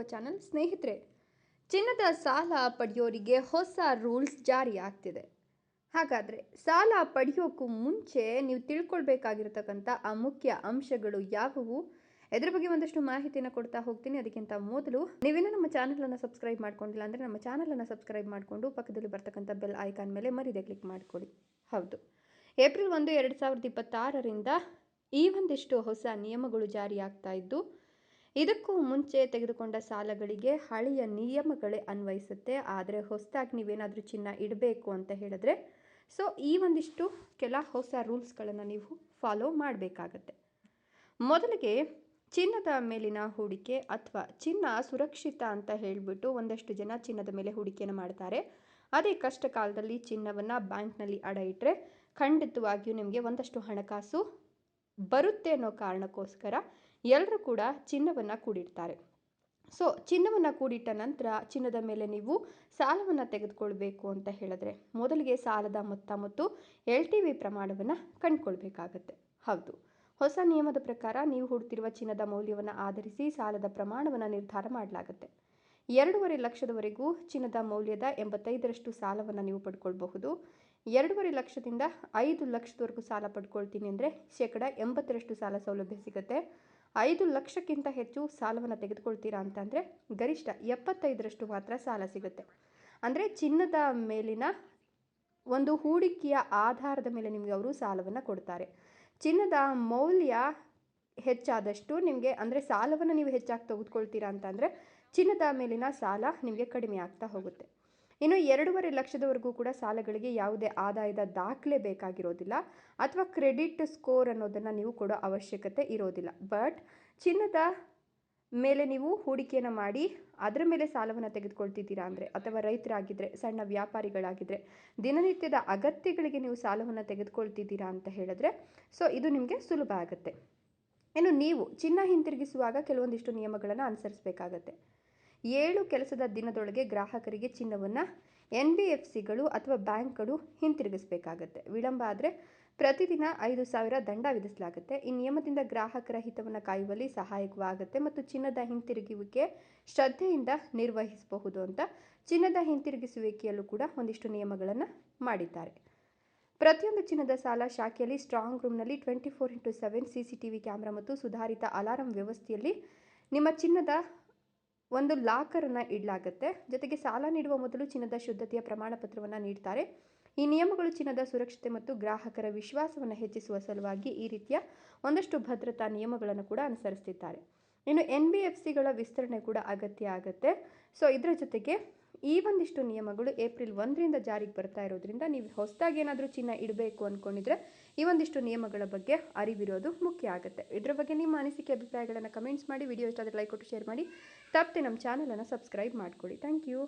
Channel ಸ್ನೇಹಿತರೆ, ಚಿನ್ನದ ಸಾಲ ಪಡೆಯೋರಿಗೆ ಹೊಸ ರೂಲ್ಸ್ ಜಾರಿ ಆಗ್ತಿದೆ ಹಾಗಾದರೆ ಸಾಲ ಪಡೆಯೋಕ್ಕೂ ಮುಂಚೆ ನೀವು ತಿಳ್ಕೊಳ್ಬೇಕಾಗಿರ್ತಕ್ಕಂಥ ಆ ಮುಖ್ಯ ಅಂಶಗಳು ಯಾವುವು? ಇದ್ರ ಬಗ್ಗೆ ಒಂದಷ್ಟು ಮಾಹಿತಿಯನ್ನು ಕೊಡ್ತಾ ಹೋಗ್ತೀನಿ. ಅದಕ್ಕಿಂತ ಮೊದಲು ನೀವೇನೋ ನಮ್ಮ ಚಾನಲನ್ನು ಸಬ್ಸ್ಕ್ರೈಬ್ ಮಾಡ್ಕೊಂಡಿಲ್ಲ ಅಂದರೆ ನಮ್ಮ ಚಾನಲನ್ನು ಸಬ್ಸ್ಕ್ರೈಬ್ ಮಾಡಿಕೊಂಡು ಪಕ್ಕದಲ್ಲಿ ಬರ್ತಕ್ಕಂಥ ಬೆಲ್ ಐಕಾನ್ ಮೇಲೆ ಮರಿದೆ ಕ್ಲಿಕ್ ಮಾಡಿಕೊಡಿ ಹೌದು. ಏಪ್ರಿಲ್ ಒಂದು, ಎರಡು ಸಾವಿರದ ಇಪ್ಪತ್ತಾರರಿಂದ ಈ ಒಂದಿಷ್ಟು ಹೊಸ ನಿಯಮಗಳು ಜಾರಿಯಾಗ್ತಾ ಇದ್ದು ಇದಕ್ಕೂ ಮುಂಚೆ ತೆಗೆದುಕೊಂಡ ಸಾಲಗಳಿಗೆ ಹಳೆಯ ನಿಯಮಗಳೇ ಅನ್ವಯಿಸುತ್ತೆ. ಆದರೆ ಹೊಸದಾಗಿ ನೀವೇನಾದರೂ ಚಿನ್ನ ಇಡಬೇಕು ಅಂತ ಹೇಳಿದ್ರೆ, ಸೊ ಈ ಒಂದಿಷ್ಟು ಕೆಲ ಹೊಸ ರೂಲ್ಸ್ಗಳನ್ನು ನೀವು ಫಾಲೋ ಮಾಡಬೇಕಾಗತ್ತೆ. ಮೊದಲಿಗೆ ಚಿನ್ನದ ಮೇಲಿನ ಹೂಡಿಕೆ ಅಥವಾ ಚಿನ್ನ ಸುರಕ್ಷಿತ ಅಂತ ಹೇಳಿಬಿಟ್ಟು ಒಂದಷ್ಟು ಜನ ಚಿನ್ನದ ಮೇಲೆ ಹೂಡಿಕೆಯನ್ನು ಮಾಡ್ತಾರೆ. ಅದೇ ಕಷ್ಟ ಕಾಲದಲ್ಲಿ ಚಿನ್ನವನ್ನು ಬ್ಯಾಂಕ್ನಲ್ಲಿ ಅಡ ಇಟ್ಟರೆ ಖಂಡಿತವಾಗಿಯೂ ನಿಮಗೆ ಒಂದಷ್ಟು ಹಣಕಾಸು ಬರುತ್ತೆ ಅನ್ನೋ ಕಾರಣಕ್ಕೋಸ್ಕರ ಎಲ್ಲರೂ ಕೂಡ ಚಿನ್ನವನ್ನು ಕೂಡಿಡ್ತಾರೆ. ಸೊ ಚಿನ್ನವನ್ನು ಕೂಡಿಟ್ಟ ನಂತರ ಚಿನ್ನದ ಮೇಲೆ ನೀವು ಸಾಲವನ್ನು ತೆಗೆದುಕೊಳ್ಬೇಕು ಅಂತ ಹೇಳಿದ್ರೆ ಮೊದಲಿಗೆ ಸಾಲದ ಮೊತ್ತ ಮತ್ತು ಎಲ್ ಟಿ ವಿ ಪ್ರಮಾಣವನ್ನು ಕಂಡುಕೊಳ್ಬೇಕಾಗತ್ತೆ. ಹೌದು. ಹೊಸ ನಿಯಮದ ಪ್ರಕಾರ ನೀವು ಹುಡ್ತಿರುವ ಚಿನ್ನದ ಮೌಲ್ಯವನ್ನು ಆಧರಿಸಿ ಸಾಲದ ಪ್ರಮಾಣವನ್ನು ನಿರ್ಧಾರ ಮಾಡಲಾಗುತ್ತೆ. ಎರಡೂವರೆ ಲಕ್ಷದವರೆಗೂ ಚಿನ್ನದ ಮೌಲ್ಯದ ಎಂಬತ್ತೈದರಷ್ಟು ಸಾಲವನ್ನು ನೀವು ಪಡ್ಕೊಳ್ಬಹುದು. ಎರಡೂವರೆ ಲಕ್ಷದಿಂದ ಐದು ಲಕ್ಷದವರೆಗೂ ಸಾಲ ಪಡ್ಕೊಳ್ತೀನಿ ಅಂದರೆ ಶೇಕಡ ಎಂಬತ್ತರಷ್ಟು ಸಾಲ ಸೌಲಭ್ಯ ಸಿಗುತ್ತೆ. ಐದು ಲಕ್ಷಕ್ಕಿಂತ ಹೆಚ್ಚು ಸಾಲವನ್ನು ತೆಗೆದುಕೊಳ್ತೀರಾ ಅಂತಂದರೆ ಗರಿಷ್ಠ ಎಪ್ಪತ್ತೈದರಷ್ಟು ಮಾತ್ರ ಸಾಲ ಸಿಗುತ್ತೆ. ಅಂದರೆ ಚಿನ್ನದ ಮೇಲಿನ ಒಂದು ಹೂಡಿಕೆಯ ಆಧಾರದ ಮೇಲೆ ನಿಮಗೆ ಅವರು ಸಾಲವನ್ನು ಕೊಡ್ತಾರೆ. ಚಿನ್ನದ ಮೌಲ್ಯ ಹೆಚ್ಚಾದಷ್ಟು ನಿಮಗೆ ಅಂದರೆ ಸಾಲವನ್ನು ನೀವು ಹೆಚ್ಚಾಗಿ ತೆಗೆದುಕೊಳ್ತೀರಾ ಅಂತಂದರೆ ಚಿನ್ನದ ಮೇಲಿನ ಸಾಲ ನಿಮಗೆ ಕಡಿಮೆ ಆಗ್ತಾ ಹೋಗುತ್ತೆ. ಇನ್ನು ಎರಡೂವರೆ ಲಕ್ಷದವರೆಗೂ ಕೂಡ ಸಾಲಗಳಿಗೆ ಯಾವುದೇ ಆದಾಯದ ದಾಖಲೆ ಬೇಕಾಗಿರೋದಿಲ್ಲ ಅಥವಾ ಕ್ರೆಡಿಟ್ ಸ್ಕೋರ್ ಅನ್ನೋದನ್ನು ನೀವು ಕೊಡೋ ಅವಶ್ಯಕತೆ ಇರೋದಿಲ್ಲ. ಬಟ್ ಚಿನ್ನದ ಮೇಲೆ ನೀವು ಹೂಡಿಕೆಯನ್ನು ಮಾಡಿ ಅದರ ಮೇಲೆ ಸಾಲವನ್ನು ತೆಗೆದುಕೊಳ್ತಿದ್ದೀರಾ ಅಂದರೆ ಅಥವಾ ರೈತರಾಗಿದ್ದರೆ ಸಣ್ಣ ವ್ಯಾಪಾರಿಗಳಾಗಿದ್ದರೆ ದಿನನಿತ್ಯದ ಅಗತ್ಯಗಳಿಗೆ ನೀವು ಸಾಲವನ್ನು ತೆಗೆದುಕೊಳ್ತಿದ್ದೀರಾ ಅಂತ ಹೇಳಿದ್ರೆ, ಸೊ ಇದು ನಿಮಗೆ ಸುಲಭ ಆಗುತ್ತೆ. ಇನ್ನು ನೀವು ಚಿನ್ನ ಹಿಂತಿರುಗಿಸುವಾಗ ಕೆಲವೊಂದಿಷ್ಟು ನಿಯಮಗಳನ್ನು ಅನುಸರಿಸಬೇಕಾಗತ್ತೆ. ಏಳು ಕೆಲಸದ ದಿನದೊಳಗೆ ಗ್ರಾಹಕರಿಗೆ ಚಿನ್ನವನ್ನು ಎನ್ ಬಿ ಎಫ್ ಸಿಗಳು ಅಥವಾ ಬ್ಯಾಂಕ್ಗಳು ಹಿಂತಿರುಗಿಸಬೇಕಾಗತ್ತೆ. ವಿಳಂಬ ಆದರೆ ಪ್ರತಿದಿನ ಐದು ಸಾವಿರ ದಂಡ ವಿಧಿಸಲಾಗುತ್ತೆ. ಈ ನಿಯಮದಿಂದ ಗ್ರಾಹಕರ ಹಿತವನ್ನು ಕಾಯುವಲ್ಲಿ ಸಹಾಯಕವಾಗುತ್ತೆ ಮತ್ತು ಚಿನ್ನದ ಹಿಂತಿರುಗುವಿಕೆ ಶ್ರದ್ಧೆಯಿಂದ ನಿರ್ವಹಿಸಬಹುದು ಅಂತ ಚಿನ್ನದ ಹಿಂತಿರುಗಿಸುವಿಕೆಯಲ್ಲೂ ಕೂಡ ಒಂದಿಷ್ಟು ನಿಯಮಗಳನ್ನು ಮಾಡಿದ್ದಾರೆ. ಪ್ರತಿಯೊಂದು ಚಿನ್ನದ ಸಾಲ ಶಾಖೆಯಲ್ಲಿ ಸ್ಟ್ರಾಂಗ್ ರೂಮ್ನಲ್ಲಿ twenty four into seven C C T V camera ಮತ್ತು ಸುಧಾರಿತ ಅಲಾರಂ ವ್ಯವಸ್ಥೆಯಲ್ಲಿ ನಿಮ್ಮ ಚಿನ್ನದ ಒಂದು ಲಾಕರನ್ನು ಇಡಲಾಗುತ್ತೆ. ಜೊತೆಗೆ ಸಾಲ ನೀಡುವ ಮೊದಲು ಚಿನ್ನದ ಶುದ್ಧತೆಯ ಪ್ರಮಾಣ ಪತ್ರವನ್ನು ನೀಡ್ತಾರೆ. ಈ ನಿಯಮಗಳು ಚಿನ್ನದ ಸುರಕ್ಷತೆ ಮತ್ತು ಗ್ರಾಹಕರ ವಿಶ್ವಾಸವನ್ನು ಹೆಚ್ಚಿಸುವ ಸಲುವಾಗಿ ಈ ರೀತಿಯ ಒಂದಷ್ಟು ಭದ್ರತಾ ನಿಯಮಗಳನ್ನು ಕೂಡ ಅನುಸರಿಸ್ತಿದ್ದಾರೆ. ಇನ್ನು ಎನ್ ಬಿ ಎಫ್ ಸಿಗಳ ವಿಸ್ತರಣೆ ಕೂಡ ಅಗತ್ಯ ಆಗುತ್ತೆ. ಸೊ ಇದರ ಜೊತೆಗೆ ಈ ಒಂದಿಷ್ಟು ನಿಯಮಗಳು ಏಪ್ರಿಲ್ ಒಂದರಿಂದ ಜಾರಿಗೆ ಬರ್ತಾ ಇರೋದ್ರಿಂದ ನೀವು ಹೊಸದಾಗಿ ಏನಾದರೂ ಚಿನ್ನ ಇಡಬೇಕು ಅಂದ್ಕೊಂಡಿದ್ರೆ ಈ ಒಂದಿಷ್ಟು ನಿಯಮಗಳ ಬಗ್ಗೆ ಅರಿವಿರೋದು ಮುಖ್ಯ ಆಗುತ್ತೆ. ಇದರ ಬಗ್ಗೆ ನಿಮ್ಮ ಅನಿಸಿಕೆ, ಅಭಿಪ್ರಾಯಗಳನ್ನು ಕಮೆಂಟ್ಸ್ ಮಾಡಿ ವಿಡಿಯೋ ಇಷ್ಟ ಆದರೆ ಲೈಕ್ ಕೊಟ್ಟು ಶೇರ್ ಮಾಡಿ. ತಪ್ಪದೆ ನಮ್ಮ ಚಾನಲನ್ನು ಸಬ್ಸ್ಕ್ರೈಬ್ ಮಾಡ್ಕೊಳ್ಳಿ. Thank you